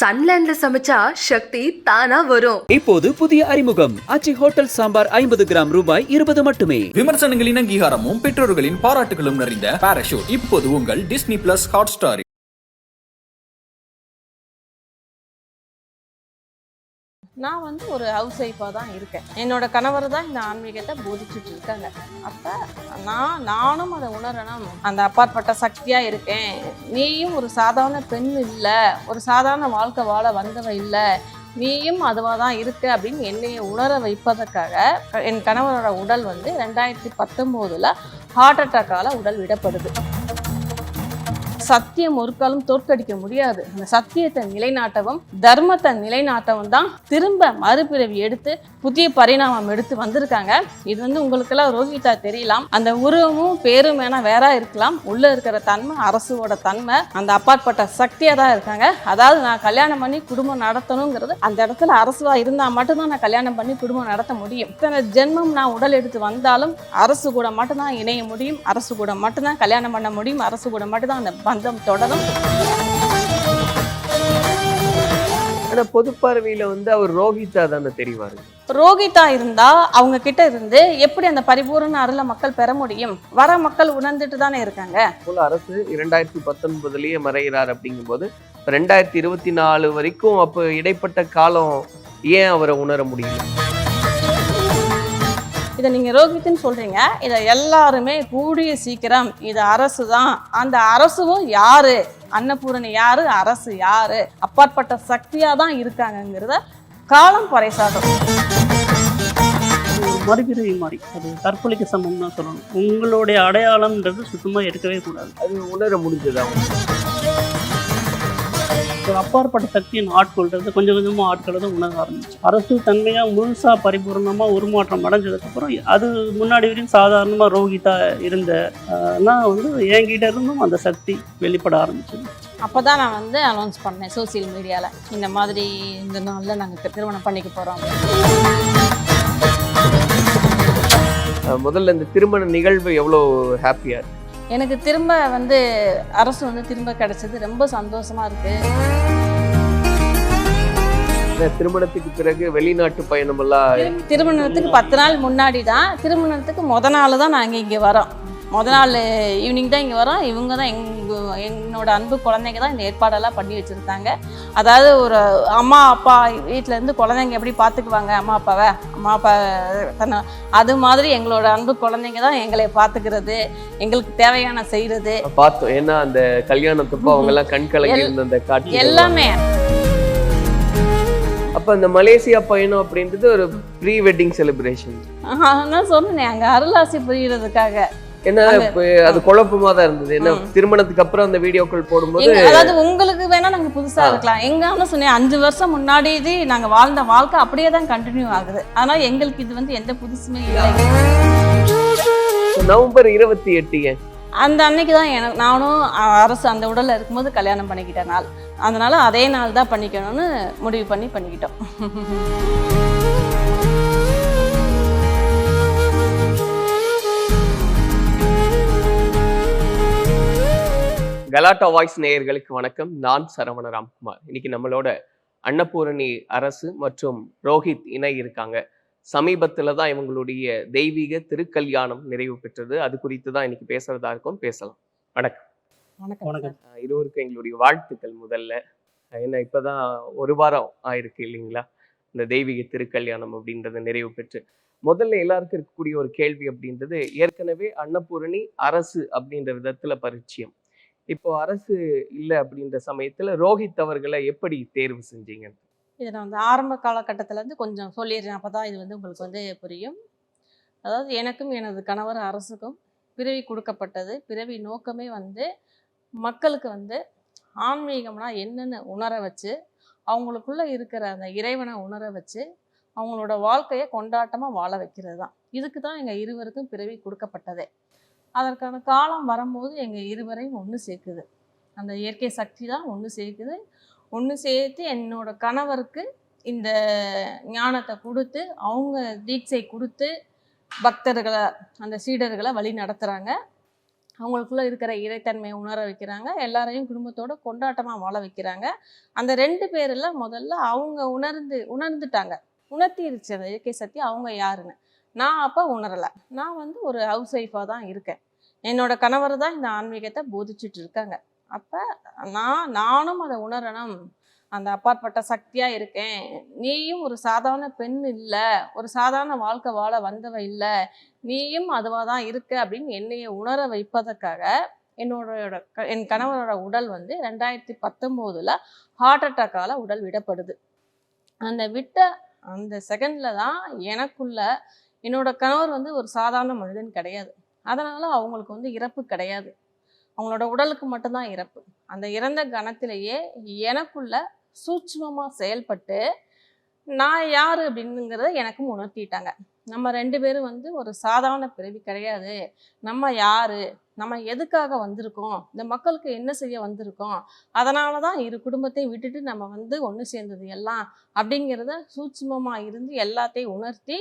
சன்லேண்ட்ல சமைச்சா சக்தி தானா வரும். இப்போது புதிய அறிமுகம். ஆச்சி ஹோட்டல் சாம்பார் ஐம்பது கிராம் ரூபாய் இருபது மட்டுமே. விமர்சனங்களின் அங்கீகாரமும் பெற்றோர்களின் பாராட்டுகளும் நிறைந்த பாராஷூட் இப்போது உங்கள் டிஸ்னி பிளஸ் ஹாட் ஸ்டார் நான் வந்து ஒரு ஹவுஸ் ஒய்ஃபாக தான் இருக்கேன். என்னோட கணவர் தான் இந்த ஆன்மீகத்தை போதிச்சுட்டு இருக்காங்க. அப்போ நான் நானும் அதை உணரணும். அந்த அப்பாற்பட்ட சக்தியாக இருக்கேன். நீயும் ஒரு சாதாரண பெண் இல்லை. ஒரு சாதாரண வாழ்க்கை வாழ வந்தவ இல்லை. நீயும் அதுவாக தான் இருக்கு அப்படின்னு என்னைய உணர வைப்பதற்காக என் கணவரோட உடல் வந்து ரெண்டாயிரத்தி பத்தொம்போதில் ஹார்ட் அட்டாக்கால் உடல் விடப்படுது. சத்தியம் ஒரு காலம் தோற்கடிக்க முடியாது. அந்த சத்தியத்தை நிலைநாட்டவும் தர்மத்தை நிலைநாட்டவும் தான் திரும்ப மறுபிறவி எடுத்து புதிய பரிணாமம் எடுத்து வந்திருக்காங்க. இது வந்து உங்களுக்கெல்லாம் ரோஹிதா தெரியலாம். அந்த உருவமும் பேரும் வேணா வேற இருக்கலாம். உள்ள இருக்கிற தன்மை அரசுவோட தன்மை அந்த அப்பாற்பட்ட சக்தியாக தான் இருக்காங்க. அதாவது நான் கல்யாணம் பண்ணி குடும்பம் நடத்தணுங்கிறது அந்த இடத்துல அரசுவா இருந்தால் மட்டும்தான் நான் கல்யாணம் பண்ணி குடும்பம் நடத்த முடியும். இத்தனை ஜென்மம் நான் உடல் எடுத்து வந்தாலும் அரசு கூட மட்டும்தான் இணைய முடியும். அரசு கூட மட்டும்தான் கல்யாணம் பண்ண முடியும். அரசு கூட மட்டும்தான் அந்த பந்தம் தொடரும். ஆனா பொது பார்வையில வந்து அவர் ரோஹிதா தானே தெரிவாரு? ரோகிதா இருந்தா அவங்க கிட்ட இருந்து எப்படி அந்த பரிபூரண அருளை மக்கள் பெற முடியும்? வர மக்கள் உணர்ந்துட்டு தானே இருக்காங்க. போல அரசு இரண்டாயிரத்தி பத்தொன்பதுலயே மறைகிறார் அப்படிங்கும்போது ரெண்டாயிரத்தி இருபத்தி நாலு வரைக்கும் அப்போ இடைப்பட்ட காலம் ஏன் அவரை உணர முடியல? இதை நீங்க ரோகித்துன்னு சொல்றீங்க. இதை எல்லாருமே கூடிய சீக்கிரம் இது அரசு தான் அந்த அரசும் யாரு? அன்னபூரணி யாரு? அரசு யாரு? அப்பாற்பட்ட சக்தியா தான் இருக்காங்கங்கிறத காலம் பறைசாடும் ஒரு மறுபிறவி மாதிரி. அது தற்கொலைக்கு சமம் தான் சொல்லணும். உங்களுடைய அடையாளம்ன்றது சுத்தமாக இருக்கவே கூடாது. அது உணர முடிஞ்சதா ஒரு அப்பாற்பட்ட சக்தியின் ஆட்கொள்றது கொஞ்சம் கொஞ்சமாக ஆட்களை உணர ஆரம்பிச்சு. அரசு தன்மையாக முழுசாக பரிபூர்ணமாக உருமாற்றம் அடைஞ்சதுக்கப்புறம் அது முன்னாடி வரையும் சாதாரணமாக ரோகிதா இருந்த நான் வந்து என்கிட்ட இருந்தும் அந்த சக்தி வெளிப்பட ஆரம்பிச்சது. அப்பதான் நான் வந்து அனௌன்ஸ் பண்ணேன் சோசியல் மீடியால இந்த மாதிரி இந்த நாள்ல நாங்க திருமணம் பண்ணிக்க போறோம். அஹ் முதல்ல இந்த திருமண நிகழ்வு எவ்வளோ ஹாப்பியா இருக்கு? எனக்கு திரும்ப வந்து அரசு வந்து திரும்ப கிடைச்சது. ரொம்ப சந்தோஷமா இருக்கு. இந்த திருமணத்துக்கு பிறகு வெளிநாட்டு பயணம் எல்லாம் திரு- திருமணத்துக்கு பத்து நாள் முன்னாடி தான். திருமணத்துக்கு முத நாள் தான் நாங்கள் இங்கே வரோம். முத நாள் ஈவினிங் தான் இங்கே வரோம். இவங்க தான் எங்க என்னோட அன்பு குழந்தைங்க தான் இந்த ஏற்பாடெல்லாம் பண்ணி வச்சுருந்தாங்க. அதாவது ஒரு அம்மா அப்பா வீட்டில் இருந்து குழந்தைங்க எப்படி பார்த்துக்குவாங்க அம்மா அப்பாவை? அம்மா அப்பா தன்னை. அது மாதிரி எங்களோட அன்பு குழந்தைங்க தான் எங்களை பார்த்துக்கிறது எங்களுக்கு தேவையான செய்கிறது பார்த்தோம் ஏன்னா அந்த கல்யாணத்தப்போ அவங்க எல்லாம் கண் கலங்கி இருந்த அந்த காட்சி எல்லாமே. அப்ப இந்த மலேசியா பயணம் அப்படின்றது ஒரு ப்ரீ வெட்டிங் செலிப்ரேஷன் நான் சொன்னேன் அங்கே அருளாசி புரிகிறதுக்காக ஏன்னா இப்ப அது குழப்பமா தான் இருந்தது. என்ன. திருமணத்துக்கு அப்புறம் அந்த வீடியோக்கள் போடும்போது அதாவது உங்களுக்கு வேணா நாங்க புதுசா. இருக்கலாம். எங்க சொன்னேன் அஞ்சு வருஷம் முன்னாடி இது நாங்க வாழ்ந்த வாழ்க்கை அப்படியே தான் கண்டினியூ ஆகுது. ஆனா எங்களுக்கு இது வந்து எந்த புதுசுமே இல்லை. நவம்பர் இருபத்தி எட்டு அந்த அன்னைக்கு தான் எனக்கு நானும் அரசு அந்த உடல்ல இருக்கும்போது கல்யாணம் பண்ணிக்கிட்ட நாள். அதனால அதே நாள் தான் பண்ணிக்கணும்னு முடிவு பண்ணி பண்ணிக்கிட்டோம். கலாட்டா வாய்ஸ் நேயர்களுக்கு வணக்கம். நான் சரவண ராம்குமார் இன்னைக்கு நம்மளோட அன்னபூரணி அரசு மற்றும் ரோஹித் இணை இருக்காங்க. சமீபத்துல தான் இவங்களுடைய தெய்வீக திருக்கல்யாணம் நிறைவு பெற்றது. அது குறித்து தான் இன்னைக்கு பேசுறதா இருக்கும். பேசலாம். வணக்கம். வணக்கம். வணக்கம். இருவருக்கும் எங்களுடைய வாழ்த்துக்கள் முதல்ல. ஏன்னா இப்பதான் ஒரு வாரம் ஆயிருக்கு இல்லைங்களா? இந்த தெய்வீக திருக்கல்யாணம் அப்படின்றது நிறைவு பெற்று. முதல்ல எல்லாருக்கும் இருக்கக்கூடிய ஒரு கேள்வி அப்படின்றது ஏற்கனவே அன்னபூரணி அரசு அப்படின்ற விதத்துல பரிச்சயம். இப்போ அரசு இல்லை அப்படின்ற சமயத்தில் ரோஹித் அவர்களை எப்படி தேர்வு செஞ்சீங்க இதை நான் வந்து ஆரம்ப காலகட்டத்திலேருந்து கொஞ்சம் சொல்லிடுறேன். அப்போ தான் இது வந்து உங்களுக்கு வந்து புரியும். அதாவது எனக்கும் எனது கணவர் அரசுக்கும் பிறவி கொடுக்கப்பட்டது. பிறவி நோக்கமே வந்து மக்களுக்கு வந்து ஆன்மீகம்னா என்னென்னு உணர வச்சு அவங்களுக்குள்ள இருக்கிற அந்த இறைவனை உணர வச்சு அவங்களோட வாழ்க்கையை கொண்டாட்டமாக வாழ வைக்கிறது தான் இதுக்கு தான் எங்கள் இருவருக்கும் பிறவி கொடுக்கப்பட்டதே. அதற்கான காலம் வரும்போது எங்கள் இருவரையும் ஒன்று சேர்க்குது. அந்த இயற்கை சக்தி தான் ஒன்று சேர்க்குது. ஒன்று சேர்த்து என்னோட கணவருக்கு இந்த ஞானத்தை கொடுத்து அவங்க தீட்சை கொடுத்து பக்தர்களை அந்த சீடர்களை வழி நடத்துகிறாங்க அவங்களுக்குள்ள இருக்கிற இறைத்தன்மையை உணர வைக்கிறாங்க. எல்லாரையும் குடும்பத்தோட கொண்டாட்டமாக வாழ வைக்கிறாங்க. அந்த ரெண்டு பேரில் முதல்ல அவங்க உணர்ந்து உணர்ந்துட்டாங்க. உணர்த்திருச்சு அந்த இயற்கை சக்தி அவங்க யாருன்னு. நான் அப்போ உணரலை. நான் வந்து ஒரு ஹவுஸ் ஒய்ஃபாக தான் இருக்கேன். என்னோட கணவர் தான் இந்த ஆன்மீகத்தை போதிச்சுட்டு இருக்காங்க. அப்போ நான் நானும் அதை உணரணும். அந்த அப்பாற்பட்ட சக்தியாக இருக்கேன். நீயும் ஒரு சாதாரண பெண் இல்லை. ஒரு சாதாரண வாழ்க்கை வாழ வந்தவ இல்லை. நீயும் அதுவாக தான் இருக்க அப்படின்னு என்னைய உணர வைப்பதற்காக என்னோட க- என் கணவரோட உடல் வந்து ரெண்டாயிரத்தி பத்தொம்போதில் ஹார்ட் அட்டாக்கால் உடல் விடப்படுது. அந்த விட்ட அந்த செகண்டில் தான் எனக்குள்ள என்னோட கணவர் வந்து ஒரு சாதாரண மனிதன் கிடையாது. அதனால் அவங்களுக்கு வந்து இறப்பு கிடையாது. அவங்களோட உடலுக்கு மட்டும்தான் இறப்பு. அந்த இறந்த கணத்திலேயே எனக்குள்ள சூட்சுமமாக செயல்பட்டு நான் யார் அப்படிங்கிறத எனக்கும் உணர்த்திட்டாங்க. நம்ம ரெண்டு பேரும் வந்து ஒரு சாதாரண பிறவி கிடையாது. நம்ம யார்? நம்ம எதுக்காக வந்திருக்கோம்? இந்த மக்களுக்கு என்ன செய்ய வந்திருக்கோம்? அதனால தான் இரு குடும்பத்தையும் விட்டுட்டு நம்ம வந்து ஒன்று சேர்ந்தது எல்லாம் அப்படிங்கிறத சூட்சுமமாக இருந்து எல்லாத்தையும் உணர்த்தி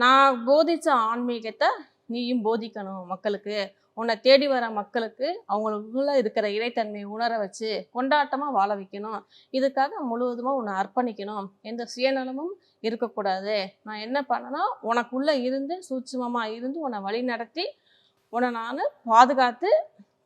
நான் போதித்த ஆன்மீகத்தை நீயும் போதிக்கணும் மக்களுக்கு. உன்னை தேடி வர மக்களுக்கு அவங்களுக்குள்ள இருக்கிற இறைத்தன்மையை உணர வச்சு கொண்டாட்டமாக வாழ வைக்கணும். இதுக்காக முழுவதுமாக உன்னை அர்ப்பணிக்கணும். எந்த சுயநலமும் இருக்கக்கூடாது. நான் என்ன பண்ணனா உனக்குள்ளே இருந்து சூட்சமமாக இருந்து உன்னை வழி நடத்தி உன்னை நான் பாதுகாத்து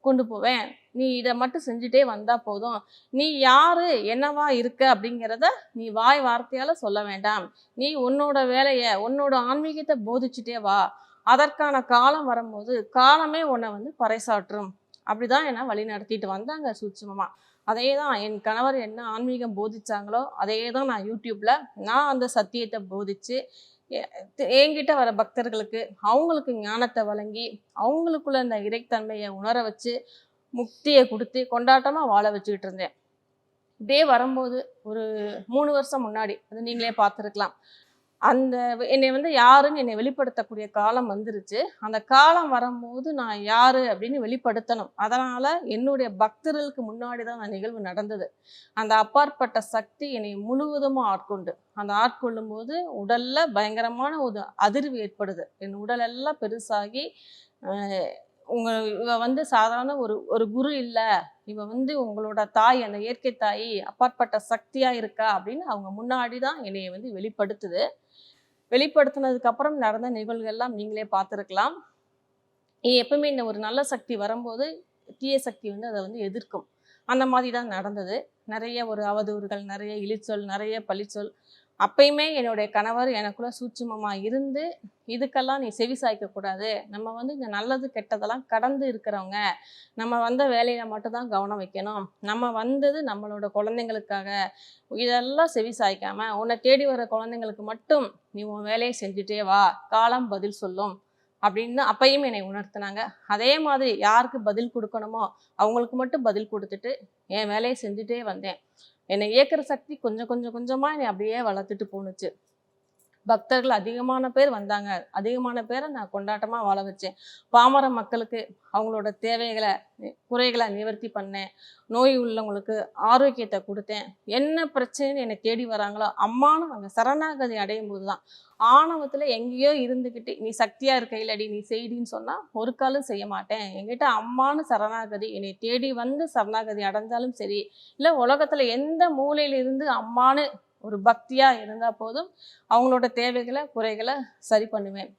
கொண்டு போவேன். நீ இதை மட்டும் செஞ்சுட்டே வந்தால் போதும். நீ யாரு என்னவா இருக்க அப்படிங்கிறத நீ வாய் வார்த்தையால் சொல்ல வேண்டாம். நீ உன்னோட வேலையை உன்னோட ஆன்மீகத்தை போதிச்சுட்டே வா. அதற்கான காலம் வரும்போது காலமே உன்னை வந்து பறைசாற்றும். அப்படிதான் என்னை வழி நடத்திட்டு வந்தாங்க சூட்சுமமா அதே தான் என் கணவர் என்ன ஆன்மீகம் போதிச்சாங்களோ அதே தான் நான் யூடியூப்பில் நான் அந்த சத்தியத்தை போதிச்சு என்கிட்ட வர பக்தர்களுக்கு அவங்களுக்கு ஞானத்தை வழங்கி அவங்களுக்குள்ள இந்த இறைத்தன்மையை உணர வச்சு முக்தியை கொடுத்து கொண்டாட்டமா வாழ வச்சுக்கிட்டு இருந்தேன். இப்படியே வரும்போது ஒரு மூணு வருஷம் முன்னாடி அது நீங்களே பார்த்துருக்கலாம். அந்த என்னை வந்து யாருன்னு என்னை வெளிப்படுத்தக்கூடிய காலம் வந்துருச்சு. அந்த காலம் வரும்போது நான் யாரு அப்படின்னு வெளிப்படுத்தணும். அதனால் என்னுடைய பக்தர்களுக்கு முன்னாடி தான் அந்த நிகழ்வு நடந்தது. அந்த அப்பாற்பட்ட சக்தி என்னை முழுவதுமாக ஆட்கொண்டு அந்த ஆட்கொள்ளும் போது உடலில் பயங்கரமான ஒரு அதிர்வு ஏற்படுது. என் உடலெல்லாம் பெருசாகி உங்க இவ வந்து சாதாரண ஒரு ஒரு குரு இல்லை. இவ வந்து உங்களோட தாய் அந்த இயற்கை தாய் அப்பாற்பட்ட சக்தியா இருக்கா அப்படின்னு அவங்க முன்னாடி தான் என்னைய வந்து வெளிப்படுத்துது. வெளிப்படுத்தினதுக்கு அப்புறம் நடந்த நிகழ்வுகள் எல்லாம் நீங்களே பார்த்துருக்கலாம். எப்பவுமே இந்த ஒரு நல்ல சக்தி வரும்போது தீய சக்தி வந்து அதை வந்து எதிர்க்கும். அந்த மாதிரி தான் நடந்தது. நிறைய ஒரு அவதூறுகள் நிறைய இழிச்சொல் நிறைய பழிச்சொல் அப்பயுமே என்னுடைய கணவர் எனக்குள்ள சூட்சுமமாக இருந்து இதுக்கெல்லாம் நீ செவி சாய்க்கக்கூடாது நம்ம வந்து இந்த நல்லது கெட்டதெல்லாம் கடந்து இருக்கிறவங்க நம்ம வந்த வேலையில் மட்டும்தான் கவனம் வைக்கணும். நம்ம வந்தது நம்மளோட குழந்தைங்களுக்காக. இதெல்லாம் செவி சாய்க்காம உன்னை தேடி வர குழந்தைங்களுக்கு மட்டும் நீ உன் வேலையை செஞ்சுட்டே வா. காலம் பதில் சொல்லும். அப்படின்னு அப்பையும் என்னை உணர்த்தினாங்க. அதே மாதிரி யாருக்கு பதில் கொடுக்கணுமோ அவங்களுக்கு மட்டும் பதில் கொடுத்துட்டு என் வேலையை செஞ்சுட்டே வந்தேன். என்னை இயக்கிற சக்தி கொஞ்சம் கொஞ்சம் கொஞ்சமா என்னை அப்படியே வளர்த்துட்டு போணுச்சு. பக்தர்கள் அதிகமான பேர் வந்தாங்க. அதிகமான பேரை நான் கொண்டாட்டமாக வாழ வச்சேன். பாமர மக்களுக்கு அவங்களோட தேவைகளை குறைகளை நிவர்த்தி பண்ணேன். நோய் உள்ளவங்களுக்கு ஆரோக்கியத்தை கொடுத்தேன். என்ன பிரச்சனைன்னு என்னை தேடி வராங்களோ அம்மானு அவங்க சரணாகதி அடையும் போது தான் ஆணவத்தில் எங்கேயோ இருந்துக்கிட்டு நீ சக்தியாக இருக்க இல்லடி நீ செய்டின்னு சொன்னால் ஒரு காலம் செய்ய மாட்டேன். என்கிட்ட அம்மானு சரணாகதி என்னை தேடி வந்து சரணாகதி அடைஞ்சாலும் சரி இல்லை உலகத்தில் எந்த மூலையிலிருந்து அம்மானு ஒரு பக்தியாக இருந்தால் போதும் அவங்களோட தேவைகளை குறைகளை சரி பண்ணுவேன்.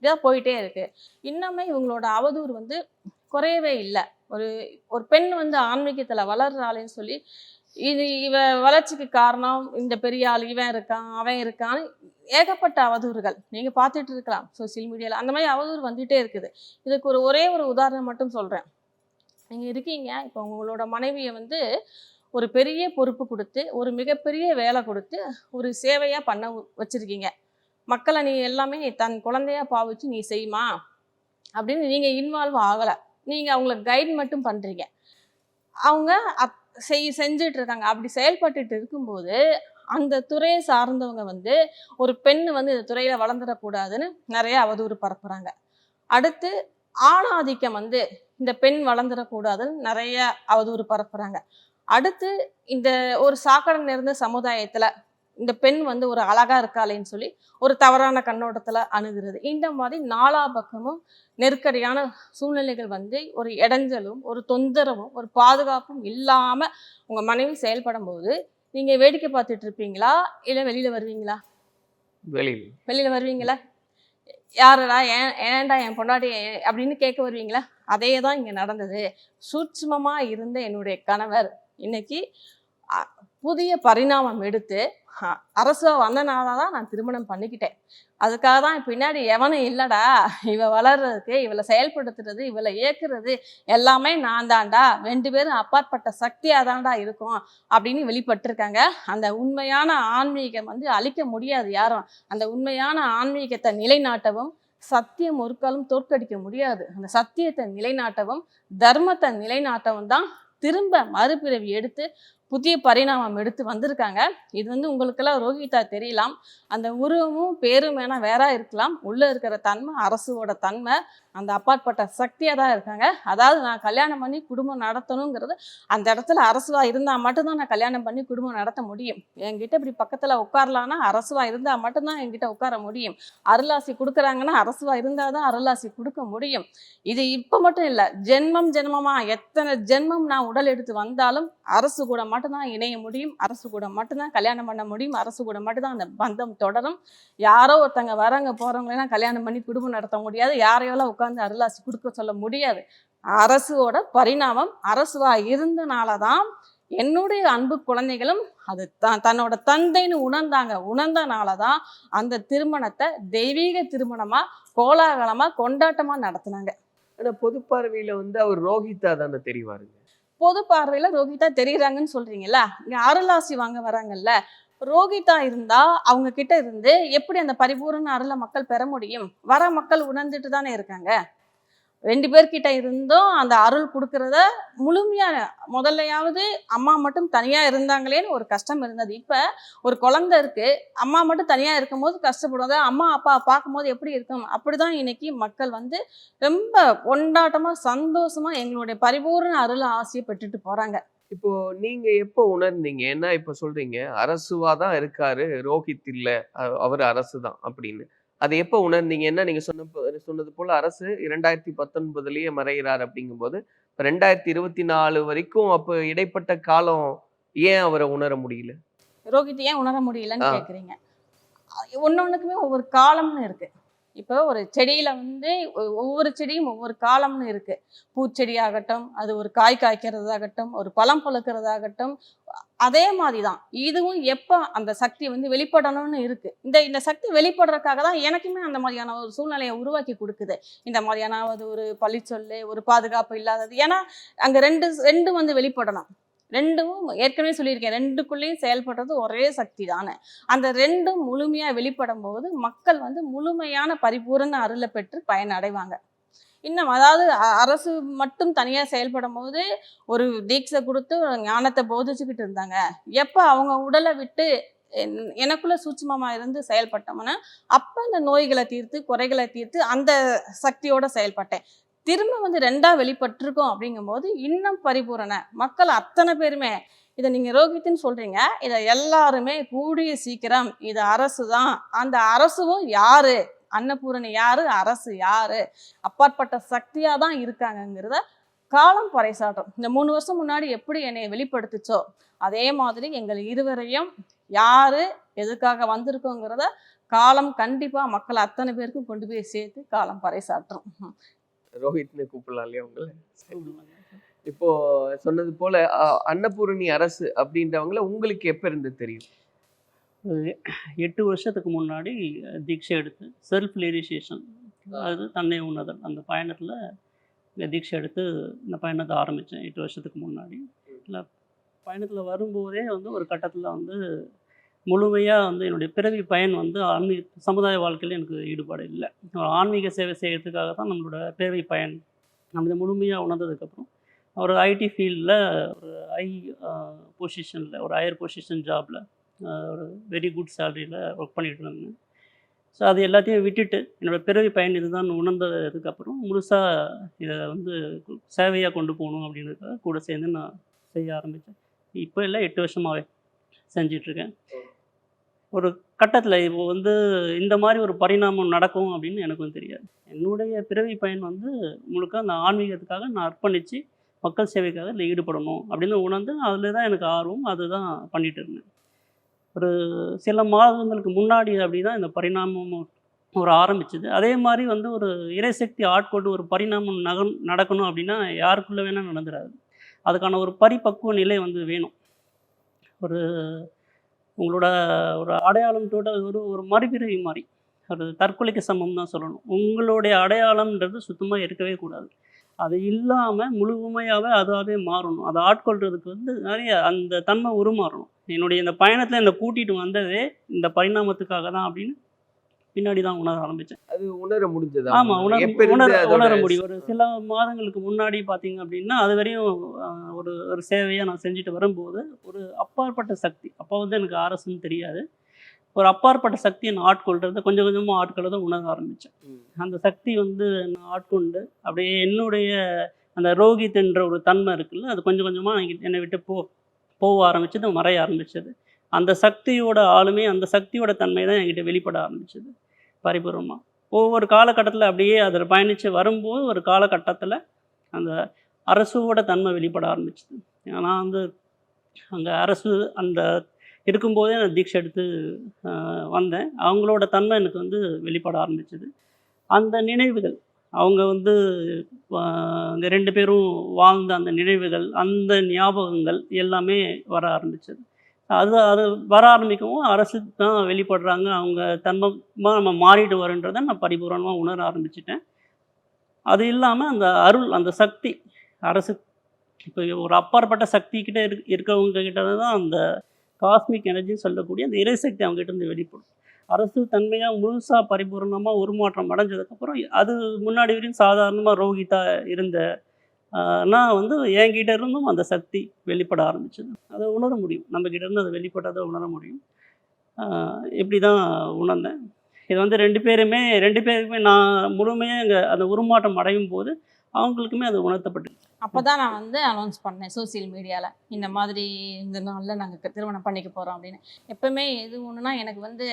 இதான் போயிட்டே இருக்குது இன்னுமே இவங்களோட அவதூறு வந்து குறையவே இல்லை. ஒரு ஒரு பெண் வந்து ஆன்மீகத்தில் வளர்றாளேன்னு சொல்லி இது இவ வளர்ச்சிக்கு காரணம் இந்த பெரிய ஆள் இவன் இருக்கான் அவன் இருக்கான்னு ஏகப்பட்ட அவதூறுகள். நீங்கள் பார்த்துட்டு இருக்கலாம் சோசியல் மீடியாவில் அந்த மாதிரி அவதூறு வந்துகிட்டே இருக்குது. இதுக்கு ஒரு ஒரே ஒரு உதாரணம் மட்டும் சொல்கிறேன் நீங்கள் இருக்கீங்க இப்போ உங்களோட மனைவியை வந்து ஒரு பெரிய பொறுப்பு கொடுத்து ஒரு மிகப்பெரிய வேலை கொடுத்து ஒரு சேவையாக பண்ண வச்சுருக்கீங்க. மக்களை நீ எல்லாமே தன் குழந்தையா பாவிச்சு நீ செய்யுமா? அப்படின்னு நீங்கள் இன்வால்வ் ஆகலை. நீங்கள் அவங்கள கைட் மட்டும் பண்ணுறீங்க அவங்க அப்- செய் செஞ்சுட்டு இருக்காங்க அப்படி செயல்பட்டுட்டு இருக்கும்போது அந்த துறையை சார்ந்தவங்க வந்து ஒரு பெண் வந்து இந்த துறையில் வளர்ந்துடக்கூடாதுன்னு நிறைய அவதூறு பரப்புகிறாங்க அடுத்து ஆணாதிக்கம் வந்து இந்த பெண் வளர்ந்துடக்கூடாதுன்னு நிறைய அவதூறு பரப்புகிறாங்க அடுத்து இந்த ஒரு சாக்கடை நிறைந்த சமுதாயத்துல இந்த பெண் வந்து ஒரு அழகா இருக்காளேன்னு சொல்லி ஒரு தவறான கண்ணோட்டத்துல அணுகிறது. இந்த மாதிரி நாலா பக்கமும் நெருக்கடியான சூழ்நிலைகள் வந்து ஒரு இடைஞ்சலும் ஒரு தொந்தரவும் ஒரு பாதுகாப்பும் இல்லாம உங்க மனைவி செயல்படும் போது நீங்க வேடிக்கை பார்த்துட்டு இருப்பீங்களா? இல்ல வெளியில வருவீங்களா? வெளியில். வெளியில வருவீங்களா? யாருடா? ஏன் ஏன்டா என் பொண்டாட்டி? அப்படின்னு கேட்க வருவீங்களா? அதே தான் இங்கே நடந்தது. சூட்சுமமாக இருந்த என்னுடைய கணவர் இன்னைக்கு புதிய பரிணாமம் எடுத்து அரசு வந்தனால தான் நான் திருமணம் பண்ணிக்கிட்டேன். அதுக்காக தான் பின்னாடி எவனும் இல்லைடா இவ வளர்றதுக்கு இவளை செயல்படுத்துறது இவளை இயக்குறது எல்லாமே நான் தான்டா. ரெண்டு பேரும் அப்பாற்பட்ட சக்தியாக தான்டா இருக்கும் அப்படின்னு வெளிப்பட்டிருக்காங்க. அந்த உண்மையான ஆன்மீகம் வந்து அழிக்க முடியாது யாரும். அந்த உண்மையான ஆன்மீகத்தை நிலைநாட்டவும் சத்தியம் ஒருக்காலும் தோற்கடிக்க முடியாது. அந்த சத்தியத்தை நிலைநாட்டவும் தர்மத்தை நிலைநாட்டவும் தான் திரும்ப மறுபிறவி எடுத்து புதிய பரிணாமம் எடுத்து வந்திருக்காங்க. இது வந்து உங்களுக்கெல்லாம் ரோஹிதா தெரியலாம். அந்த உருவமும் பேரும் வேணால் வேற இருக்கலாம். உள்ளே இருக்கிற தன்மை அரசுவோட தன்மை அந்த அப்பாற்பட்ட சக்தியாக தான் இருக்காங்க. அதாவது நான் கல்யாணம் பண்ணி குடும்பம் நடத்தணுங்கிறது அந்த இடத்துல அரசுவாக இருந்தால் மட்டும்தான் நான் கல்யாணம் பண்ணி குடும்பம் நடத்த முடியும். என்கிட்ட இப்படி பக்கத்தில் உட்காரலான்னா அரசுவாக இருந்தால் மட்டும்தான் என்கிட்ட உட்கார முடியும். அருளாசி கொடுக்குறாங்கன்னா அரசுவாக இருந்தால் தான் அருளாசி கொடுக்க முடியும். இது இப்போ மட்டும் இல்லை ஜென்மம் ஜென்மமாக எத்தனை ஜென்மம் நான் உடல் எடுத்து வந்தாலும் அரசு கூட மட்டும்தான் இணைய முடியும் அரசு கூட மட்டும்தான் கல்யாணம் பண்ண முடியும் அரசு கூட மட்டும்தான் அந்த பந்தம் தொடரும். யாரோ ஒருத்தங்க வரவங்க போகிறவங்களாம் கல்யாணம் பண்ணி குடும்பம் நடத்த முடியாது. யாரையெல்லாம் உட்காந்து அருளாசி கொடுக்க சொல்ல முடியாது. அரசுவோட பரிணாமம் அரசுவாக இருந்தனால தான் என்னுடைய அன்பு குழந்தைகளும் அது த தன்னோட தந்தைன்னு உணர்ந்தாங்க. உணர்ந்தனால தான் அந்த திருமணத்தை தெய்வீக திருமணமாக கோலாகலமாக கொண்டாட்டமாக நடத்துனாங்க. ஆனா பொது பார்வையில் வந்து அவர் ரோஹிதா தானே தெரிவாருங்க. பொது பார்வையில ரோகிதா தெரியுறாங்கன்னு சொல்றீங்கல்ல? இங்க அருளாசி வாங்க வராங்கல்ல? ரோகிதா இருந்தா அவங்க கிட்ட இருந்து எப்படி அந்த பரிபூரண அருளை மக்கள் பெற முடியும்? வர மக்கள் உணர்ந்துட்டு தானே இருக்காங்க? ரெண்டு பேர்கிட்ட இருந்தும் அந்த அருள் கொடுக்கறத முழுமையாக முதல்லையாவது அம்மா மட்டும் தனியாக இருந்தாங்களேன்னு ஒரு கஷ்டம் இருந்தது. இப்போ ஒரு குழந்தை இருக்குது அம்மா மட்டும் தனியாக இருக்கும்போது கஷ்டப்படுவாங்க. அம்மா அப்பா பார்க்கும்போது எப்படி இருக்கும்? அப்படிதான் இன்னைக்கு மக்கள் வந்து ரொம்ப கொண்டாட்டமாக சந்தோஷமாக எங்களுடைய பரிபூரண அருள் ஆசையை பெற்றுட்டு போகிறாங்க இப்போ நீங்க எப்போ உணர்ந்தீங்க? ஏன்னா இப்ப சொல்றீங்க அரசுவா தான் இருக்காரு ரோஹித் இல்ல அவர் அரசு தான் அப்படின்னு. அது எப்போ உணர்ந்தீங்க என்ன நீங்க சொன்ன சொன்னது போல அரசு இரண்டாயிரத்தி பத்தொன்பதுலயே மறைகிறார் அப்படிங்கும்போது இப்ப ரெண்டாயிரத்தி இருபத்தி நாலு வரைக்கும் அப்போ இடைப்பட்ட காலம் ஏன் அவரை உணர முடியல? ரோஹித் ஏன் உணர முடியலன்னு ஆ. கேக்குறீங்க. ஒன்னொன்னுக்குமே ஒவ்வொரு காலம்னு இருக்கு. இப்போ ஒரு செடியில் வந்து ஒவ்வொரு செடியும் ஒவ்வொரு காலம்னு இருக்குது பூச்செடி ஆகட்டும் அது ஒரு காய் காய்க்கிறதாகட்டும் ஒரு பழம் பழுக்கிறதாகட்டும் அதே மாதிரி தான் இதுவும் எப்போ அந்த சக்தி வந்து வெளிப்படணும்னு இருக்குது இந்த இந்த சக்தி வெளிப்படுறதுக்காக தான் எனக்குமே அந்த மாதிரியான ஒரு சூழ்நிலையை உருவாக்கி கொடுக்குது. இந்த மாதிரியான அது ஒரு பழிச்சொல்லு ஒரு பாதுகாப்பு இல்லாதது. ஏன்னா அங்கே ரெண்டு ரெண்டு வந்து வெளிப்படணும் ரெண்டும் ஏற்கனவே சொல்லியிருக்கேன். ரெண்டுக்குள்ளேயும் செயல்படுறது ஒரே சக்தி தானே. அந்த ரெண்டும் முழுமையாக வெளிப்படும் போது மக்கள் வந்து முழுமையான பரிபூரண அருளை பெற்று பயனடைவாங்க. இன்னும் அதாவது அ- அரசு மட்டும் தனியாக செயல்படும் போது ஒரு தீட்சை கொடுத்து ஞானத்தை போதிச்சுக்கிட்டு இருந்தாங்க. எப்போ அவங்க உடலை விட்டு என்- எனக்குள்ள சூட்சமமாக இருந்து செயல்பட்டோம்னா அப்போ அந்த நோய்களை தீர்த்து குறைகளை தீர்த்து அந்த சக்தியோட செயல்பட்டேன். திரும்ப வந்து ரெண்டா வெளிப்பட்டிருக்கோம் அப்படிங்கும்போது இன்னும் பரிபூரண மக்கள் அத்தனை பேருமே. இதை நீங்கள் ரோகித்துன்னு சொல்கிறீங்க இதை எல்லாருமே கூடிய சீக்கிரம் இது அரசு தான் அந்த அரசும் யாரு? அன்னபூரணி யாரு? அரசு யாரு? அப்பாற்பட்ட சக்தியாக தான் இருக்காங்கங்கிறத காலம் பறைசாட்டும் இந்த மூணு வருஷம் முன்னாடி எப்படி என்னை வெளிப்படுத்துச்சோ அதே மாதிரி எங்கள் இருவரையும் யாரு எதுக்காக வந்திருக்கோங்கிறத காலம் கண்டிப்பாக மக்கள் அத்தனை பேருக்கும் கொண்டு போய் சேர்த்து காலம் பறைசாற்றும். ரோஹித்னு கூப்பிடலாம் இல்லையா உங்களை இப்போ சொன்னது போல அன்னபூரணி அரசு அப்படின்றவங்கள உங்களுக்கு எப்ப இருந்து தெரியும்? எட்டு வருஷத்துக்கு முன்னாடி தீட்சை எடுத்து செல்ஃப் லியரைசேஷன் அது தன்னை உணர்தல். அந்த பயணத்தில் இந்த தீட்சை எடுத்து இந்த பயணத்தை ஆரம்பித்தேன் எட்டு வருஷத்துக்கு முன்னாடி. இல்லை பயணத்தில் வரும்போதே வந்து ஒரு கட்டத்தில் வந்து முழுமையாக வந்து என்னுடைய பிறவி பயன் வந்து ஆன்மீக சமுதாய வாழ்க்கையில் எனக்கு ஈடுபாடு இல்லை. ஆன்மீக சேவை செய்கிறதுக்காக தான் நம்மளோட பிறவி பயன் நம்ம இதை முழுமையாக உணர்ந்ததுக்கப்புறம் ஒரு ஐடி ஃபீல்டில் ஒரு ஐ பொசிஷனில் ஒரு ஹையர் பொசிஷன் ஜாபில் ஒரு வெரி குட் சேலரியில் ஒர்க் பண்ணிகிட்டு இருந்தேன். ஸோ அது எல்லாத்தையும் விட்டுட்டு என்னோட பிறவி பயன் இதுதான் உணர்ந்ததுக்கப்புறம் முழுசாக இதை வந்து சேவையாக கொண்டு போகணும் அப்படின்றதுக்காக கூட சேர்ந்து நான் செய்ய ஆரம்பித்தேன் இப்போ இல்லை எட்டு வருஷமாகவே செஞ்சிட்ருக்கேன் ஒரு கட்டத்தில் இப்போ வந்து இந்த மாதிரி ஒரு பரிணாமம் நடக்கும் அப்படின்னு எனக்கும் தெரியாது. என்னுடைய பிறவி பயன் வந்து முழுக்க அந்த ஆன்மீகத்துக்காக நான் அர்ப்பணித்து மக்கள் சேவைக்காக இதில் ஈடுபடணும் அப்படின்னு உணர்ந்து அதில் தான் எனக்கு ஆர்வம் அதுதான் பண்ணிட்டு இருந்தேன். ஒரு சில மாதங்களுக்கு முன்னாடி அப்படி தான் இந்த பரிணாமம் ஒரு ஆரம்பிச்சது. அதே மாதிரி வந்து ஒரு இறைசக்தி ஆட்கொண்டு ஒரு பரிணாமம் நக நடக்கணும் அப்படின்னா யாருக்குள்ளே வேணால் நடந்துடாது அதுக்கான ஒரு பரிபக்குவ நிலை வந்து வேணும். ஒரு உங்களோட ஒரு அடையாளம் ஒரு ஒரு மறுபிறவி மாதிரி ஒரு தற்கொலைக்கு சமம் தான் சொல்லணும். உங்களுடைய அடையாளம்ன்றது சுத்தமாக இருக்கவே கூடாது. அது இல்லாமல் முழுமையாகவே அதாவே மாறணும். அதை ஆட்கொள்றதுக்கு வந்து நிறைய அந்த தன்மை உருமாறணும். என்னுடைய இந்த பயணத்தில் என்னை கூட்டிகிட்டு வந்ததே இந்த பரிணாமத்துக்காக தான் அப்படின்னு பின்னாடி தான் உணர ஆரம்பித்தேன் அது உணர முடிஞ்சதா? ஆமா உணர உணர உணர முடியும். ஒரு சில மாதங்களுக்கு முன்னாடி பார்த்தீங்க அப்படின்னா அது வரையும் ஒரு ஒரு சேவையை நான் செஞ்சுட்டு வரும்போது ஒரு அப்பாற்பட்ட சக்தி அப்போ வந்து எனக்கு அரசுன்னு தெரியாது. ஒரு அப்பாற்பட்ட சக்தியை நான் ஆட்கொள்றதை கொஞ்சம் கொஞ்சமாக ஆட்கொள்ளதை உணர ஆரம்பித்தேன். அந்த சக்தி வந்து நான் ஆட்கொண்டு அப்படியே என்னுடைய அந்த ரோகித்ன்ற ஒரு தன்மை இருக்குல்ல அது கொஞ்சம் கொஞ்சமாக என்னை விட்டு போ போக ஆரம்பிச்சது மறைய ஆரம்பிச்சது. அந்த சக்தியோட ஆளுமை அந்த சக்தியோட தன்மை தான் என்கிட்ட வெளிப்பட ஆரம்பிச்சது. பரிபூர்வமாக ஒவ்வொரு காலகட்டத்தில் அப்படியே அதில் பயணித்து வரும்போது ஒரு காலகட்டத்தில் அந்த அரசோட தன்மை வெளிப்பட ஆரம்பிச்சது. நான் வந்து அங்கே அரசு அந்த இருக்கும்போதே நான் தீட்சை எடுத்து வந்தேன். அவங்களோட தன்மை எனக்கு வந்து வெளிப்பட ஆரம்பிச்சது. அந்த நினைவுகள் அவங்க வந்து அங்கே ரெண்டு பேரும் வாழ்ந்த அந்த நினைவுகள் அந்த ஞாபகங்கள் எல்லாமே வர ஆரம்பிச்சது. அது அது வர ஆரம்பிக்கவும் அரசு தான் வெளிப்படுறாங்க. அவங்க தன்மமாக நம்ம மாறிட்டு வரன்றதை நான் பரிபூரணமாக உணர ஆரம்பிச்சிட்டேன். அது இல்லாமல் அந்த அருள் அந்த சக்தி அரசு இப்போ ஒரு அப்பாற்பட்ட சக்தி கிட்ட இருக் இருக்கிறவங்க கிட்ட தான் அந்த காஸ்மிக் எனர்ஜின்னு சொல்லக்கூடிய அந்த இறைசக்தி அவங்ககிட்ட இருந்து வெளிப்படும். அரசு தன்மையாக முழுசாக பரிபூர்ணமாக உருமாற்றம் அடைஞ்சதுக்கப்புறம் அது முன்னாடி வரையும் சாதாரணமாக ரோஹிதா இருந்த நான் வந்து என்கிட்ட இருந்தும் அந்த சக்தி வெளிப்பட ஆரம்பிச்சது. அதை உணர முடியும். நம்ம இருந்து அதை வெளிப்பட்டதை உணர முடியும். இப்படி தான் உணர்ந்தேன். இது வந்து ரெண்டு பேருமே ரெண்டு பேருக்குமே நான் முழுமையாக இங்கே அந்த உருமாற்றம் அடையும் போது அவங்களுக்குமே அது உணர்த்தப்பட்டு அப்போ தான் நான் வந்து அனௌன்ஸ் பண்ணேன் சோஷியல் மீடியாவில் இந்த மாதிரி இந்த நாளில் நாங்கள் திருமணம் பண்ணிக்க போகிறோம் அப்படின்னு. எப்பவுமே எது ஒன்றுனா எனக்கு வந்து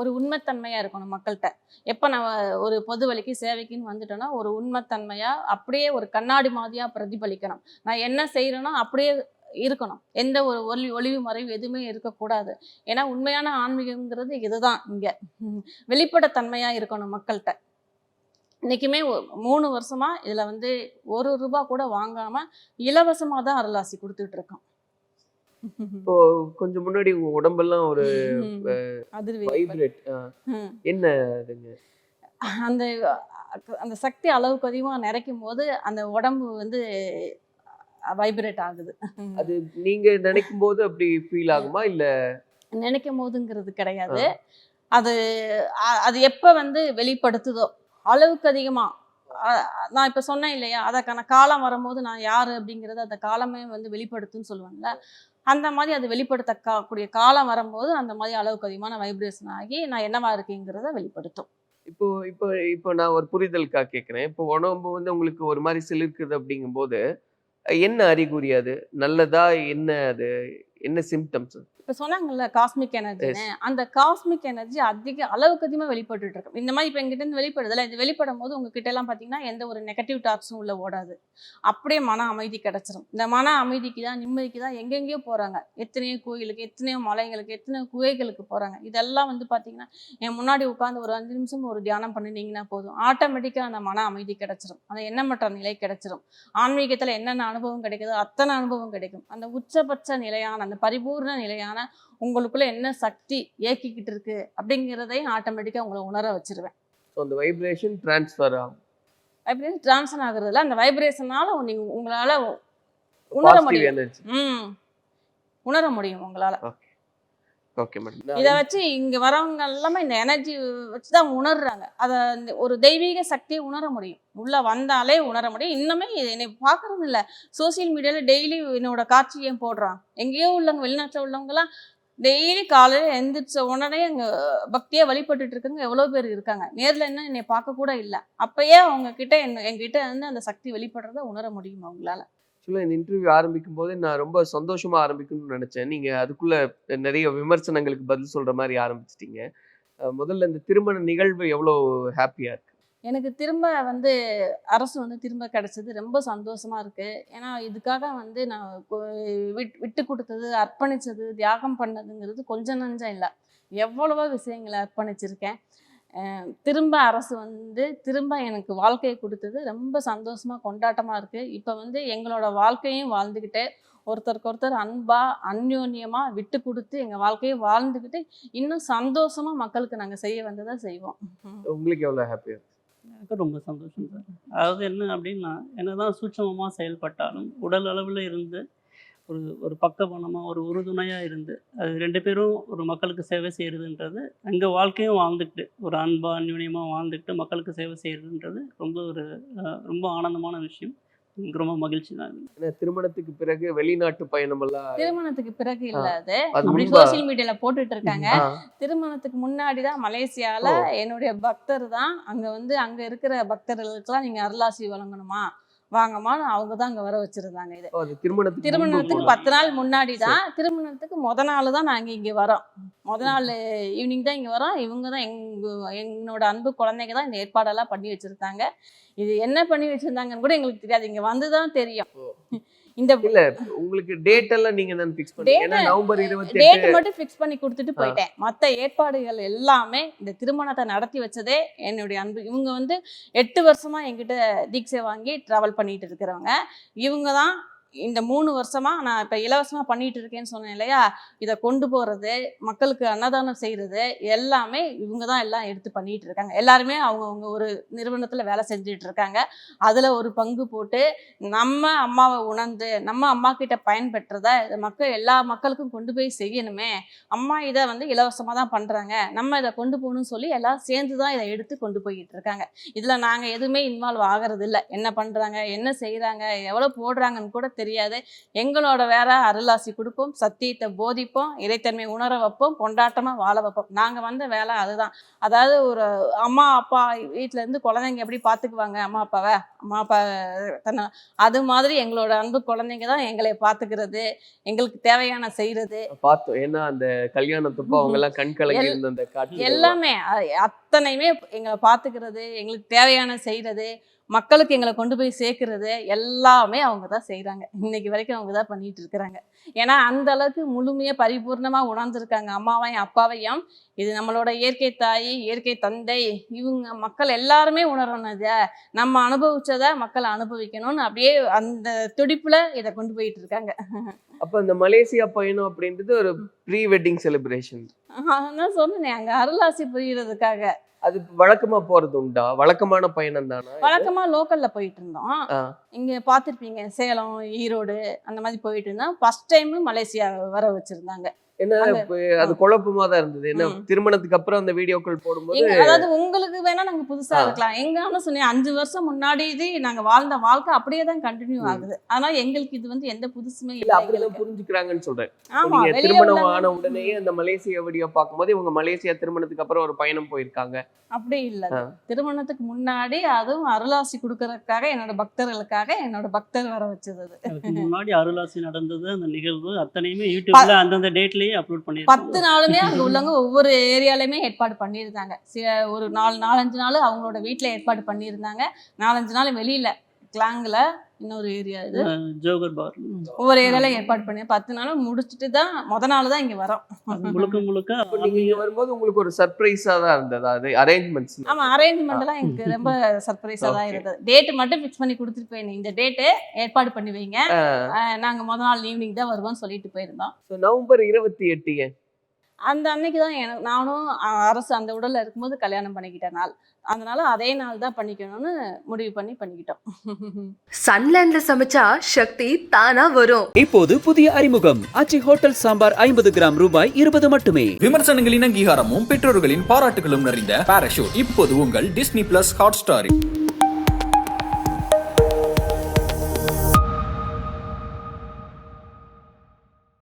ஒரு உண்மைத்தன்மையாக இருக்கணும் மக்கள்கிட்ட. எப்போ நான் ஒரு பொது வழிக்கு சேவைக்குன்னு வந்துட்டோன்னா ஒரு உண்மைத்தன்மையாக அப்படியே ஒரு கண்ணாடி மாதிரியாக பிரதிபலிக்கணும். நான் என்ன செய்கிறேனோ அப்படியே இருக்கணும். எந்த ஒரு ஒளி ஒளிவு மறைவு எதுவுமே இருக்கக்கூடாது. ஏன்னா உண்மையான ஆன்மீகங்கிறது இதுதான் இங்கே. வெளிப்படத்தன்மையாக இருக்கணும் மக்கள்கிட்ட. இன்றைக்குமே மூணு வருஷமா இதில் வந்து ஒரு ரூபா கூட வாங்காம இலவசமாக தான் அருளாசி கொடுத்துட்டு இருக்கோம் இப்போ கொஞ்சம் முன்னாடி உங்க உடம்பெல்லாம் ஒரு வைப்ரேட். என்ன அந்த அந்த சக்தி அளவுக்கு அதிகமாக நிறைக்கும் போது அந்த உடம்பு வந்து வைப்ரேட் ஆகுது. அது நீங்க நினைக்கும் போது அப்படி ஃபீல் ஆகுமா இல்ல? நினைக்கும் போதுங்கிறது கிடையாது. அது அது எப்போ வந்து வெளிப்படுத்துதோ அளவுக்கு அதிகமாக நான் இப்போ சொன்னேன் இல்லையா? அதற்கான காலம் வரும்போது நான் யார் அப்படிங்கிறது அந்த காலமே வந்து வெளிப்படுத்துன்னு சொல்லுவாங்கல்ல? அந்த மாதிரி அது வெளிப்படுத்த கா கூடிய காலம் வரும்போது அந்த மாதிரி அளவுக்கு அதிகமான வைப்ரேஷன் ஆகி நான் என்னவா இருக்கேங்கிறத வெளிப்படுத்தும். இப்போ இப்போ இப்போ நான் ஒரு புரிதலுக்காக கேட்குறேன் இப்போ உடம்பு வந்து உங்களுக்கு ஒரு மாதிரி சிலிர்க்குது அப்படிங்கும்போது என்ன அறிகுறி அது? நல்லதா என்ன அது? என்ன சிம்டம்ஸ் இப்போ சொன்னாங்கல்ல காஸ்மிக் எனர்ஜின்னு அந்த காஸ்மிக் எனர்ஜி அதிக அளவுக்கு அதிகமாக வெளிப்பட்டுட்டு இருக்கு இந்த மாதிரி இப்போ எங்கிட்ட இருந்து வெளிப்படுதுல இது வெளிப்படும் போது உங்ககிட்ட எல்லாம் பார்த்தீங்கன்னா எந்த ஒரு நெகட்டிவ் டாக்ஸும் உள்ள ஓடாது. அப்படியே மன அமைதி கிடைச்சிரும். இந்த மன அமைதிக்கு தான் நிம்மதிக்கு தான் எங்கெங்கேயோ போகிறாங்க எத்தனையோ கோயிலுக்கு எத்தனையோ மலைகளுக்கு எத்தனையோ குகைகளுக்கு போகிறாங்க இதெல்லாம் வந்து பார்த்தீங்கன்னா என் முன்னாடி உட்காந்து ஒரு அஞ்சு நிமிஷம் ஒரு தியானம் பண்ணினீங்கன்னா போதும். ஆட்டோமேட்டிக்காக அந்த மன அமைதி கிடைச்சிரும். அந்த எண்ணமற்ற நிலை கிடைச்சிரும். ஆன்மீகத்தில் என்னென்ன அனுபவம் கிடைக்குதோ அத்தனை அனுபவம் கிடைக்கும். அந்த உச்சபட்ச நிலையான அந்த பரிபூர்ண நிலையான உங்களுக்குள்ள என்ன சக்தி இயக்கிக்கிட்டு இருக்கு அப்படிங்கிறதையும் ஆட்டோமேட்டிக்காக உங்களை உணர வச்சிருவேன். ஸோ அந்த வைப்ரேஷன் ட்ரான்ஸ்ஃபர் ஆகும். வைப்ரேஷன் டிரான்ஸ்ஃபர் ஆகுறதுல அந்த வைப்ரேஷனால நீங்க உங்களால உணர முடியும். ம். உணர முடியும் உங்களால. ஓகே மேடம் இதை வச்சு இங்க வரவங்க எல்லாமே இந்த எனர்ஜி வச்சு தான் உணர்றாங்க. அதை ஒரு தெய்வீக சக்தியை உணர முடியும். உள்ள வந்தாலே உணர முடியும். இன்னுமே இது என்னை பார்க்கறது இல்லை. சோசியல் மீடியால டெய்லி என்னோட காட்சியை போடுறான். எங்கேயோ உள்ளவங்க வெளிநாட்டில் உள்ளவங்கலாம் டெய்லி காலையில் எந்திரிச்ச உடனே அங்கே பக்தியாக வழிபட்டுட்டு இருக்கவங்க எவ்வளோ பேர் இருக்காங்க. நேரில் என்ன என்னை பார்க்க கூட இல்லை. அப்பயே அவங்க கிட்ட என்ன எங்கிட்ட வந்து அந்த சக்தி வெளிப்படுறத உணர முடியும் அவங்களால. ஆக்சுவலாக இந்த இன்டர்வியூ ஆரம்பிக்கும் போது நான் ரொம்ப சந்தோஷமாக ஆரம்பிக்கணும்னு நினச்சேன். நீங்கள் அதுக்குள்ளே நிறைய விமர்சனங்களுக்கு பதில் சொல்கிற மாதிரி ஆரம்பிச்சிட்டிங்க. முதல்ல இந்த திருமண நிகழ்வு எவ்வளோ ஹாப்பியாக இருக்குது எனக்கு திரும்ப வந்து அரசு வந்து திரும்ப கிடைச்சது ரொம்ப சந்தோஷமாக இருக்குது ஏன்னா இதுக்காக வந்து நான் விட் விட்டு கொடுத்தது அர்ப்பணிச்சது தியாகம் பண்ணதுங்கிறது கொஞ்சம் நஞ்சம் இல்லை. எவ்வளவோ விஷயங்களை அர்ப்பணிச்சிருக்கேன். திரும்ப அரசு வந்து திரும்ப எனக்கு வாழ்க்கையை கொடுத்தது ரொம்ப சந்தோஷமா கொண்டாட்டமா இருக்கு. இப்போ வந்து எங்களோட வாழ்க்கையும் வாழ்ந்துக்கிட்டு ஒருத்தருக்கு ஒருத்தர் அன்பா அந்யோன்யமா விட்டு கொடுத்து எங்க வாழ்க்கையை வாழ்ந்துக்கிட்டு இன்னும் சந்தோஷமா மக்களுக்கு நாங்க செய்ய வந்ததை செய்வோம். உங்களுக்கு எவ்வளோ ஹாப்பியா இருக்கு? எனக்கு ரொம்ப சந்தோஷம் சார். அதாவது என்ன அப்படின்னா என்னதான் சூட்சமமாக செயல்பட்டாலும் உடல் அளவில் இருந்து ஒரு ஒரு பக்கபலமாக ஒரு உறுதுணையாக இருந்து அது ரெண்டு பேரும் ஒரு மக்களுக்கு சேவை செய்கிறதுன்றது எங்கள் வாழ்க்கையும் வாழ்ந்துக்கிட்டு ஒரு அன்பா அந்யூன்யமாக வாழ்ந்துக்கிட்டு மக்களுக்கு சேவை செய்கிறதுன்றது ரொம்ப ஒரு ரொம்ப ஆனந்தமான விஷயம். எனக்கு ரொம்ப மகிழ்ச்சி தான் திருமணத்துக்கு பிறகு வெளிநாட்டு பயணம் எல்லாம் திருமணத்துக்கு பிறகு இல்ல அது. அப்படி சோசியல் மீடியால போட்டுட்டு இருக்காங்க திருமணத்துக்கு முன்னாடி தான் மலேசியால. என்னுடைய பக்தர் தான். அங்க வந்து அங்க இருக்கிற பக்தர்களுக்கெல்லாம் நீங்க அருளாசி வழங்கணுமா? வாங்கம்மா. அவங்க தான் அங்க வர வச்சிருந்தாங்க இது. திருமணத்துக்கு திருமணத்துக்கு. பத்து நாள் முன்னாடி தான் திருமணத்துக்கு முத நாள் தான் நாங்க இங்க வரோம். முத நாள் ஈவினிங் தான் இங்க வரோம். இவங்க தான் எங்க என்னோட அன்பு குழந்தைங்க தான் இந்த ஏற்பாடெல்லாம் பண்ணி வச்சிருந்தாங்க இது என்ன பண்ணி வச்சிருந்தாங்கன்னு கூட எங்களுக்கு தெரியாது. இங்க வந்து தான் தெரியும் இந்த இல்ல உங்களுக்கு டேட் எல்லாம் நீங்க தான் ஃபிக்ஸ் பண்ணீங்க. நவம்பர் இருபத்தி டேட் எட்டு மட்டும் ஃபிக்ஸ் பண்ணி கொடுத்துட்டு போயிட்டேன். மற்ற ஏற்பாடுகள் எல்லாமே இந்த திருமணத்தை நடத்தி வச்சதே என்னுடைய அன்பு. இவங்க வந்து எட்டு வருஷமா என்கிட்ட தீட்சை வாங்கி ட்ராவல் பண்ணிட்டு இருக்கிறவங்க. இவங்க தான் இந்த மூணு வருஷமா நான் இப்போ இலவசமா பண்ணிட்டு இருக்கேன்னு சொன்னேன் இல்லையா? இதை கொண்டு போறது மக்களுக்கு அன்னதானம் செய்யறது எல்லாமே இவங்க தான் எல்லாம் எடுத்து பண்ணிட்டு இருக்காங்க. எல்லாருமே அவங்கவுங்க ஒரு நிறுவனத்துல வேலை செஞ்சுட்டு இருக்காங்க. அதுல ஒரு பங்கு போட்டு நம்ம அம்மாவை உணர்ந்து நம்ம அம்மா கிட்ட பயன்பெற்றதை மக்கள் எல்லா மக்களுக்கும் கொண்டு போய் செய்யணுமே. அம்மா இதை வந்து இலவசமாக தான் பண்ணுறாங்க நம்ம இதை கொண்டு போகணும்னு சொல்லி எல்லாம் சேர்ந்து தான் இதை எடுத்து கொண்டு போய்கிட்டு இருக்காங்க. இதில் நாங்கள் எதுவுமே இன்வால்வ் ஆகிறது இல்லை என்ன பண்ணுறாங்க என்ன செய்கிறாங்க எவ்வளோ போடுறாங்கன்னு கூட தெரியாது. எங்களோட வேற அருளாசி கொடுப்போம் சத்தியத்தை போதிப்போம் இறைத்தன்மை உணர வைப்போம் கொண்டாட்டமாக வாழ வைப்போம். நாங்கள் வந்த வேலை அதுதான். அதாவது ஒரு அம்மா அப்பா வீட்டில் இருந்து குழந்தைங்க எப்படி பார்த்துக்குவாங்க அம்மா அப்பாவை? அம்மா அப்பா தன்னை. அது மாதிரி எங்களோட அன்பு குழந்தைங்க தான் எங்களை பார்த்துக்கிறது எங்களுக்கு தேவையான செய்கிறது பார்த்தோம் ஏன்னா அந்த கல்யாணத்தப்போ அவங்க எல்லாம் கண் கலங்கி எல்- இருந்த அந்த காட்சி எல்லாமே அத்தனையுமே எங்களை பார்த்துக்கிறது எங்களுக்கு தேவையான செய்கிறது மக்களுக்கு எங்களை கொண்டு போய் சேர்க்கறது எல்லாமே அவங்க தான் செய்கிறாங்க இன்னைக்கு வரைக்கும் அவங்க தான் பண்ணிட்டு இருக்கிறாங்க. ஏன்னா அந்த அளவுக்கு முழுமையாக பரிபூர்ணமாக உணர்ந்திருக்காங்க. அம்மாவையும் அப்பாவையும். இது நம்மளோட இயற்கை தாய் இயற்கை தந்தை. இவங்க மக்கள் எல்லாருமே உணரணும் இதை. நம்ம அனுபவிச்சதை மக்கள் அனுபவிக்கணும்னு அப்படியே அந்த துடிப்புல இதை கொண்டு போயிட்டு இருக்காங்க. அப்ப இந்த மலேசியா பயணம் அப்படின்றது ஒரு ப்ரீ வெட்டிங் செலிப்ரேஷன். நான் சொன்னேனே அங்க அருளாசி புரியறதுக்காக. அது வழக்கமா போறது உண்டா வழக்கமான பயணம் தானா வழக்கமா லோக்கல்ல போயிட்டு இருந்தோம். இங்க பார்த்திருப்பீங்க சேலம் ஈரோடு அந்த மாதிரி போயிட்டு இருந்தோம். ஃபர்ஸ்ட் டைம் மலேசியா வர வச்சிருந்தாங்க. ஏன்னா அது குழப்பமா தான் இருந்தது என்ன. திருமணத்துக்கு அப்புறம் அந்த வீடியோக்கள் போடும்போது அதாவது உங்களுக்கு வேணா நாங்க புதுசா. இருக்கலாம் எங்க ஆனா சொன்னேன் அஞ்சு வருஷம் முன்னாடி இது நாங்க வாழ்ந்த வாழ்க்கை அப்படியே தான் கண்டினியூ. ஆகுது ஆனா எங்களுக்கு இது வந்து எந்த புதுசுமே இல்ல அப்படிதான். புரிஞ்சுக்கிறாங்கன்னு சொல்றேன் நீங்க திருமணம் ஆன உடனேயே அந்த மலேசியா வீடியோ பார்க்கும்போது இவங்க மலேசியா திருமணத்துக்கு அப்புறம் ஒரு பயணம் போயிருக்காங்க அப்படி இல்ல. திருமணத்துக்கு முன்னாடி அதுவும் அருளாசி கொடுக்கறதுக்காக என்னோட பக்தர்களுக்காக என்னோட பக்தர் வர வச்சது முன்னாடி அருளாசி நடந்தது அந்த நிகழ்வு அத்தனையுமே யூடியூப்ல அந்தந்த டேட்லயே அப்லோட் பண்ணியிருக்கோம் பத்து நாளுமே அங்க உள்ளவங்க ஒவ்வொரு ஏரியாலையுமே ஏற்பாடு பண்ணியிருந்தாங்க. சில ஒரு நாலு நாலஞ்சு நாள் அவங்களோட வீட்டில் ஏற்பாடு பண்ணியிருந்தாங்க. நாலஞ்சு நாள் வெளியில கிளாங்கில் இன்னொரு ஏரியா இது. ஜோகர் பார். ஒவ்வொரு ஏரியால ஏற்பாடு பண்ணி பத்து நாளும் முடிச்சுட்டு தான் முத நாள் தான் இங்க வரோம். முழுக்க முழுக்க அப்ப நீங்க இங்க வரும்போது உங்களுக்கு ஒரு சர்ப்ரைஸா தான் இருந்தது? அது அரேஞ்ச்மெண்ட்ஸ் ஆமா அரேஞ்ச்மெண்ட் எல்லாம் எனக்கு ரொம்ப சர்ப்ரைஸா தான். இருந்தது. டேட் மட்டும் ஃபிக்ஸ் பண்ணி கொடுத்துட்டு போயிருந்தேன் இந்த டேட்டு ஏற்பாடு பண்ணி வைங்க. நாங்க முத நாள் ஈவினிங் தான் வருவோம்னு சொல்லிட்டு போயிருந்தோம். நவம்பர் இருபத்தி எட்டு அந்த அன்னைக்கு தான் எனக்கு நானும் அரசு அந்த உடல்ல இருக்கும்போது கல்யாணம் பண்ணிக்கிட்ட நாள். அதனால அதே நாள் தான் பண்ணிக்கணும்னு முடிவு பண்ணி பண்ணிக்கிட்டோம். சன்லேண்ட்ல சமைச்சா சக்தி தானா வரும். இப்போது புதிய அறிமுகம். ஆச்சி ஹோட்டல் சாம்பார் ஐம்பது கிராம் ரூபாய் இருபது மட்டுமே. விமர்சனங்களின் அங்கீகாரமும் பெற்றோர்களின் பாராட்டுகளும் நிறைந்த பாராஷூட் இப்போது உங்கள் டிஸ்னி பிளஸ் ஹாட் ஸ்டாரில்